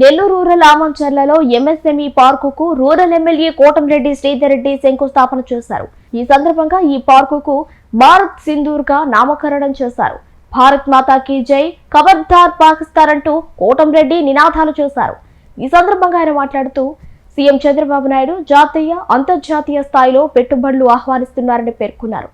Nellore rural ఆమంచర్లలో MSME పార్కుకు rural MLA Kotamreddy Sridhar Reddy శంకుస్థాపన చేశారు. ఈ సందర్భంగా ఈ పార్కుకు భారత్ సింధూర్గా నామకరణం చేశారు. భారత్ మాతా కీ జై ఖబర్దార్ పాకిస్తాన్ అంటూ కోటంరెడ్డి నినాదాలు చేశారు. ఈ సందర్భంగా ఆయన మాట్లాడుతూ సీఎం చంద్రబాబు నాయుడు జాతీయ అంతర్జాతీయ స్థాయిలో పెట్టుబడులు ఆహ్వానిస్తున్నారని పేర్కొన్నారు.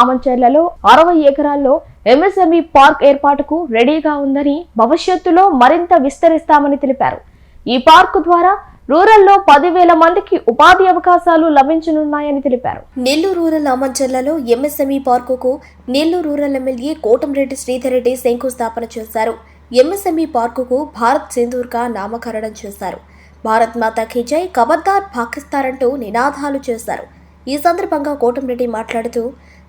ఆమంచర్లలో అరవై ఎకరాల్లో ఎంఎస్ఎంఈ పార్క్ ఏర్పాటుకు రెడీగా ఉందని భవిష్యత్తులో మరింత విస్తరిస్తామని తెలిపారు. ఈ పార్కు ద్వారా రూరల్లో పదివేల మందికి ఉపాధి అవకాశాలు లభించనున్నాయని తెలిపారు. నెల్లూరు రూరల్ ఆమంచర్లలో ఎంఎస్ఎంఈ పార్కుకు నెల్లూరు రూరల్ ఎమ్మెల్యే కోటంరెడ్డి శ్రీధర్ రెడ్డి శంకుస్థాపన చేశారు. ఎంఎస్ఎంఈ పార్కుకు భారత్ సింధూర్గా నామకరణం చేశారు. భారత్ మాతా కిజై కబర్దార్ పాకిస్తాన్ అంటూ నినాదాలు చేశారు. ఈ సందర్భంగా కోటంరెడ్డి మాట్లాడుతూ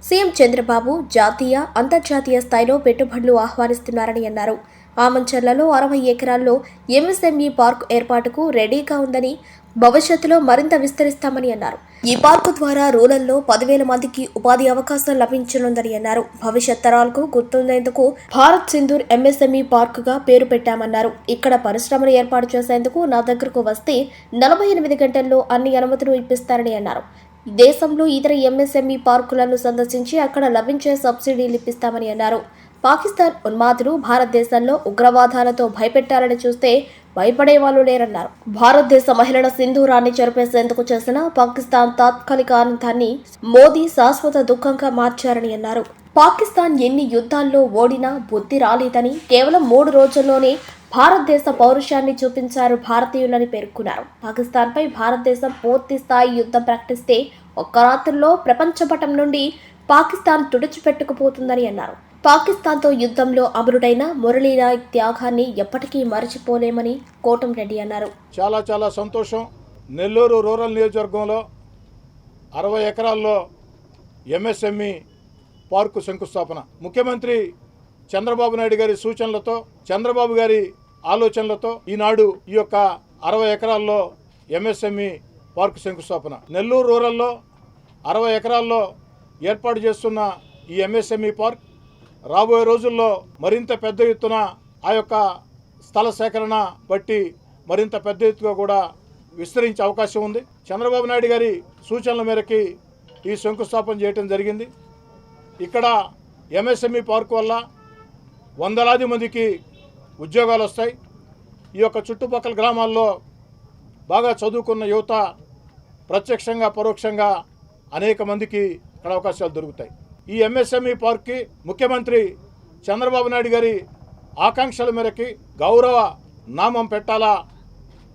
సీఎం చంద్రబాబు జాతీయ అంతర్జాతీయ స్థాయిలో పెట్టుబడులు ఆహ్వానిస్తున్నారని అన్నారు. ఆమంచర్లలో అరవై ఎకరాల్లో ఎంఎస్ఎంఈ పార్క్ ఏర్పాటుకు రెడీగా ఉందని భవిష్యత్తులో మరింత విస్తరిస్తామని అన్నారు. ఈ పార్కు ద్వారా రూరల్లో పదివేల మందికి ఉపాధి అవకాశం లభించనుందని అన్నారు. భవిష్యత్ తరాలకు గుర్తుండేందుకు భారత్ సింధూర్ ఎంఎస్ఎంఈ పార్కుగా పేరు పెట్టామన్నారు. ఇక్కడ పరిశ్రమలు ఏర్పాటు చేసేందుకు నా దగ్గరకు వస్తే నలభై ఎనిమిది గంటల్లో అన్ని అనుమతులు ఇప్పిస్తారని అన్నారు. దేశంలో ఇతర ఎంఎస్ఎంఈ పార్కులను సందర్శించి అక్కడ లభించే సబ్సిడీలు ఇప్పిస్తామని అన్నారు. పాకిస్తాన్ ఉన్మాదులు భారతదేశంలో ఉగ్రవాదాలతో భయపెట్టాలని చూస్తే భయపడే వాళ్ళు లేరన్నారు. భారతదేశ మహిళల సింధూరాన్ని చెరిపేసేందుకు చేసిన పాకిస్తాన్ తాత్కాలిక ఆనందాన్ని మోదీ శాశ్వత దుఃఖంగా మార్చారని అన్నారు. పాకిస్తాన్ ఎన్ని యుద్ధాల్లో ఓడినా బుద్ధి రాలేదని కేవలం మూడు రోజుల్లోనే భారతదేశ పౌరుషాన్ని చూపించారు భారతీయులని పేర్కొన్నారు. పాకిస్తాన్పై భారతదేశం పూర్తి స్థాయి యుద్ధం ప్రకటిస్తే ఒక్క రాత్రిలో ప్రపంచపటం నుండి పాకిస్తాన్ తుడిచిపెట్టుకుపోతుందని అన్నారు. పాకిస్తాన్తో యుద్ధంలో అమరుడైన మురళీనాయక్ త్యాగాన్ని ఎప్పటికీ మరచిపోలేమని కోటంరెడ్డి అన్నారు. చాలా చాలా సంతోషం. నెల్లూరు రూరల్ నియోజకవర్గంలో అరవై ఎకరాల్లో ఎంఎస్ఎంఈ పార్కు శంకుస్థాపన. ముఖ్యమంత్రి చంద్రబాబు నాయుడు గారి సూచనలతో చంద్రబాబు గారి ఆలోచనలతో ఈనాడు ఈ యొక్క అరవై ఎకరాల్లో ఎంఎస్ఎంఈ పార్కు శంకుస్థాపన. నెల్లూరు రూరల్లో అరవై ఎకరాల్లో ఏర్పాటు చేస్తున్న ఈ ఎంఎస్ఎంఈ పార్క్ రాబోయే రోజుల్లో మరింత పెద్ద ఎత్తున ఆ యొక్క స్థల సేకరణ బట్టి మరింత పెద్ద ఎత్తుగా కూడా విస్తరించే అవకాశం ఉంది. చంద్రబాబు నాయుడు గారి సూచనల మేరకి ఈ శంకుస్థాపన చేయటం జరిగింది. ఇక్కడ ఎంఎస్ఎంఈ పార్క్ వల్ల వందలాది మందికి ఉద్యోగాలు వస్తాయి. ఈ యొక్క చుట్టుపక్కల గ్రామాల్లో బాగా చదువుకున్న యువత ప్రత్యక్షంగా పరోక్షంగా అనేక మందికి ఇక్కడ అవకాశాలు దొరుకుతాయి. ఈ ఎంఎస్ఎంఈ పార్క్కి ముఖ్యమంత్రి చంద్రబాబు నాయుడు గారి ఆకాంక్షల మేరకి గౌరవ నామం పెట్టాలా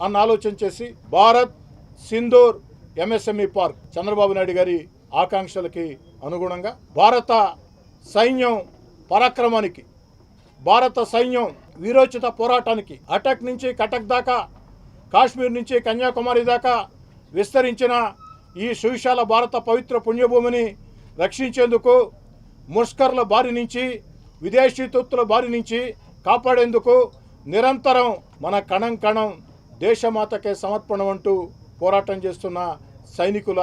అన్న ఆలోచన చేసి భారత్ సింధూర్ ఎంఎస్ఎంఈ పార్క్ చంద్రబాబు నాయుడు గారి ఆకాంక్షలకి అనుగుణంగా భారత సైన్యం పరాక్రమానికి భారత సైన్యం వీరోచిత పోరాటానికి అటక్ నుంచి కటక్ దాకా కాశ్మీర్ నుంచి కన్యాకుమారి దాకా విస్తరించిన ఈ సువిశాల భారత పవిత్ర పుణ్యభూమిని రక్షించేందుకు ముష్కర్ల బారి నుంచి విదేశీ తొత్తుల బారి నుంచి కాపాడేందుకు నిరంతరం మన కణం కణం దేశమాతకే సమర్పణ అంటూ పోరాటం చేస్తున్న సైనికుల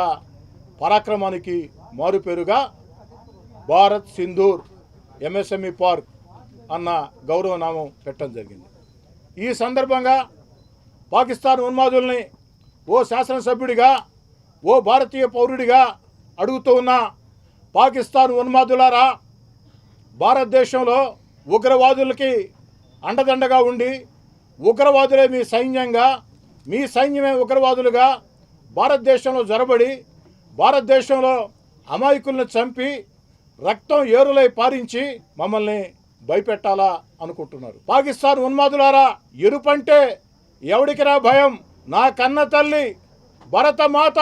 పరాక్రమానికి మారుపేరుగా భారత్ సింధూర్ ఎంఎస్ఎంఈ పార్క్. అన్న గౌరవనామం పెట్టడం జరిగింది. ఈ సందర్భంగా పాకిస్తాన్ ఉన్మాదుల్ని ఓ శాసనసభ్యుడిగా ఓ భారతీయ పౌరుడిగా అడుగుతూ ఉన్న పాకిస్తాన్ ఉన్మాదులారా భారతదేశంలో ఉగ్రవాదులకి అండదండగా ఉండి ఉగ్రవాదులే మీ సైన్యంగా మీ సైన్యమే ఉగ్రవాదులుగా భారతదేశంలో జరబడి భారతదేశంలో అమాయకులను చంపి రక్తం ఏరులై పారించి మమ్మల్ని భయపెట్టాలా అనుకుంటున్నారు. పాకిస్తాన్ ఉన్మాదులారా ఎరుపంటే ఎవడికిరా భయం? నా కన్న తల్లి భరతమాత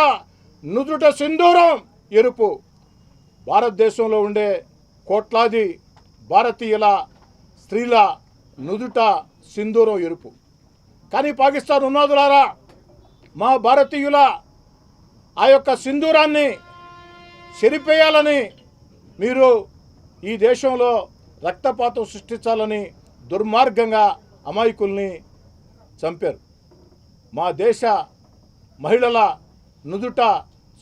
నుదుట సింధూరం ఎరుపు. భారతదేశంలో ఉండే కోట్లాది భారతీయుల స్త్రీల నుదుట సింధూరం ఎరుపు. కానీ పాకిస్తాన్ ఉన్మాదులారా మా భారతీయుల ఆ యొక్క సింధూరాన్ని చెరిపేయాలని మీరు ఈ దేశంలో రక్తపాతం సృష్టించాలని దుర్మార్గంగా అమాయకుల్ని చంపారు. మా దేశ మహిళల నుదుట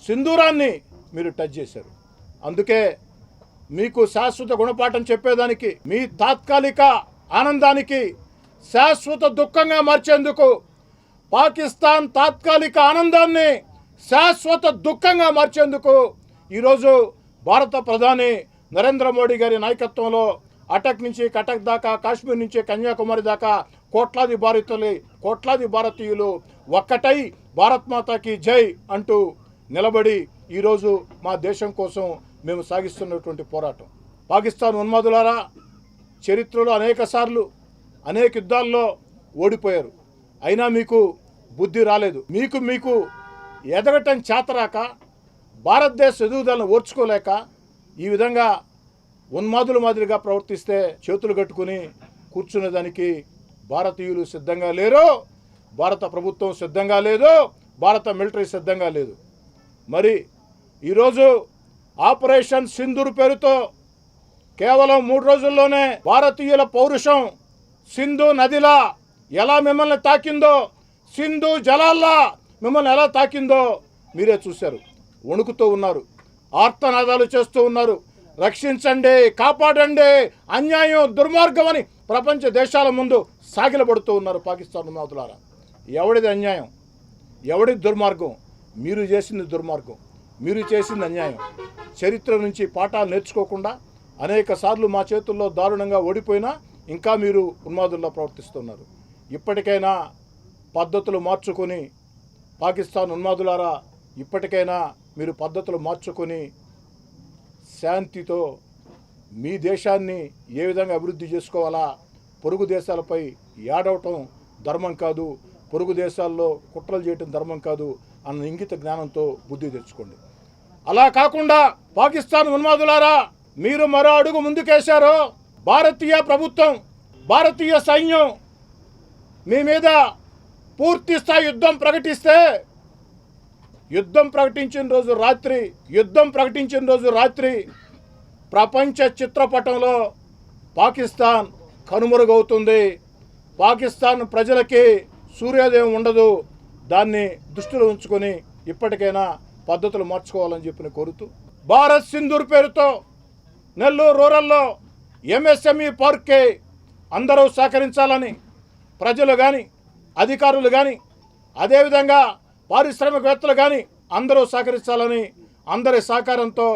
సింధూరాన్ని మీరు టచ్ చేశారు. అందుకే మీకు శాశ్వత గుణపాఠం చెప్పేదానికి మీ తాత్కాలిక ఆనందానికి శాశ్వత దుఃఖంగా మార్చేందుకు పాకిస్తాన్ తాత్కాలిక ఆనందాన్ని శాశ్వత దుఃఖంగా మార్చేందుకు ఈరోజు భారత ప్రధాని నరేంద్ర మోడీ గారి నాయకత్వంలో అటక్ నుంచి కటక్ దాకా కాశ్మీర్ నుంచి కన్యాకుమారి దాకా కోట్లాది భారతీయులు కోట్లాది భారతీయులు ఒక్కటై భారత్ మాతాకి జై అంటూ నిలబడి ఈరోజు మా దేశం కోసం మేము సాగిస్తున్నటువంటి పోరాటం. పాకిస్తాన్ ఉన్మాదులారా చరిత్రలో అనేక సార్లు అనేక యుద్ధాల్లో ఓడిపోయారు. అయినా మీకు బుద్ధి రాలేదు. మీకు మీకు ఎదగటం చేతరాక భారతదేశ ఎదుగుదలను ఓర్చుకోలేక ఈ విధంగా ఉన్మాదుల మాదిరిగా ప్రవర్తిస్తే చేతులు కట్టుకుని కూర్చునేదానికి భారతీయులు సిద్ధంగా లేరు భారత ప్రభుత్వం సిద్ధంగా లేదు భారత మిలిటరీ సిద్ధంగా లేదు. మరి ఈరోజు ఆపరేషన్ సింధూర్ పేరుతో కేవలం మూడు రోజుల్లోనే భారతీయుల పౌరుషం సింధు నదిలా ఎలా మిమ్మల్ని తాకిందో సింధు జలాల్లా మిమ్మల్ని ఎలా తాకిందో మీరే చూశారు. వణుకుతూ ఉన్నారు. ఆర్తనాదాలు చేస్తూ ఉన్నారు. రక్షించండి కాపాడండి అన్యాయం దుర్మార్గం అని ప్రపంచ దేశాల ముందు సాగిలపడుతూ ఉన్నారు పాకిస్తాన్ ఉన్నతులారా ఎవడిది అన్యాయం? ఎవడి దుర్మార్గం? మీరు చేసింది దుర్మార్గం. మీరు చేసింది అన్యాయం. చరిత్ర నుంచి పాఠాలు నేర్చుకోకుండా అనేక సార్లు మా చేతుల్లో దారుణంగా ఓడిపోయినా ఇంకా మీరు ఉన్మాదుల్లో ప్రవర్తిస్తున్నారు. ఇప్పటికైనా పద్ధతులు మార్చుకొని పాకిస్తాన్ ఉన్మాదులారా ఇప్పటికైనా మీరు పద్ధతులు మార్చుకొని శాంతితో మీ దేశాన్ని ఏ విధంగా అభివృద్ధి చేసుకోవాలా? పొరుగు దేశాలపై ఏడవటం ధర్మం కాదు. పొరుగు దేశాల్లో కుట్రలు చేయటం ధర్మం కాదు అన్న ఇంగిత జ్ఞానంతో బుద్ధి తెచ్చుకోండి. అలా కాకుండా పాకిస్తాన్ ఉన్మాదులారా మీరు మరో అడుగు ముందుకేశారో భారతీయ ప్రభుత్వం భారతీయ సైన్యం మీ మీద పూర్తి స్థాయి యుద్ధం ప్రకటిస్తే యుద్ధం ప్రకటించిన రోజు రాత్రి యుద్ధం ప్రకటించిన రోజు రాత్రి ప్రపంచ చిత్రపటంలో పాకిస్తాన్ కనుమరుగవుతుంది. పాకిస్తాన్ ప్రజలకి సూర్యోదయం ఉండదు. దాన్ని దృష్టిలో ఉంచుకొని ఇప్పటికైనా పద్ధతులు మార్చుకోవాలని చెప్పిన కోరుతూ భారత్ సింధూర్ పేరుతో నెల్లూరు రూరల్లో ఎంఎస్ఎంఈ పార్క్కి అందరూ సహకరించాలని ప్రజలు కానీ అధికారులు కానీ అదేవిధంగా పారిశ్రామికవేత్తలు కానీ అందరూ సహకరించాలని అందరి సహకారంతో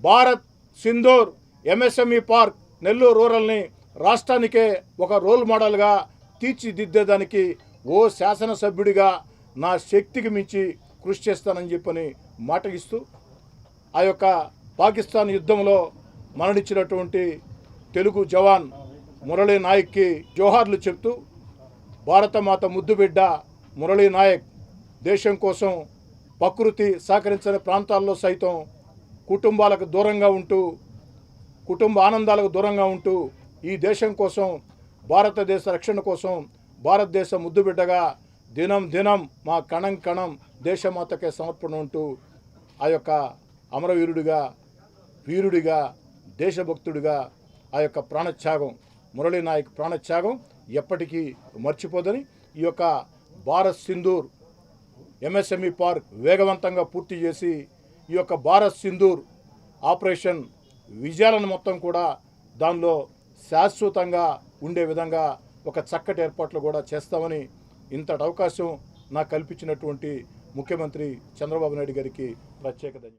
Bharat Sindoor M S M E park Nellore రూరల్ని రాష్ట్రానికే ఒక రోల్ మోడల్గా తీర్చిదిద్దేదానికి ఓ శాసనసభ్యుడిగా నా శక్తికి మించి కృషి చేస్తానని చెప్పని మాట ఇస్తూ ఆ యొక్క పాకిస్తాన్ యుద్ధంలో మరణించినటువంటి తెలుగు జవాన్ మురళీ నాయక్కి జోహార్లు చెప్తూ భారతమాత ముద్దుబిడ్డ మురళీ నాయక్ దేశం కోసం ప్రకృతి సహకరించని ప్రాంతాల్లో సైతం కుటుంబాలకు దూరంగా ఉంటూ కుటుంబ ఆనందాలకు దూరంగా ఉంటూ ఈ దేశం కోసం భారతదేశ రక్షణ కోసం భారతదేశ ముద్దుబిడ్డగా దినం దినం మా కణం కణం దేశమాతకే సమర్పణ ఉంటూ ఆ యొక్క అమరవీరుడిగా వీరుడిగా దేశభక్తుడిగా ఆ యొక్క ప్రాణత్యాగం మురళీ నాయక్ ప్రాణత్యాగం ఎప్పటికీ మర్చిపోదని ఈ యొక్క భారత్ సింధూర్ ఎంఎస్ఎంఈ పార్క్ వేగవంతంగా పూర్తి చేసి ఈ యొక్క భారత్ సింధూర్ ఆపరేషన్ విజయాలను మొత్తం కూడా దానిలో శాశ్వతంగా ఉండే విధంగా ఒక చక్కటి ఏర్పాట్లు కూడా చేస్తామని ఇంతటి అవకాశం నాకు కల్పించినటువంటి ముఖ్యమంత్రి చంద్రబాబు నాయుడు గారికి ప్రత్యేక ధన్యవాదాలు.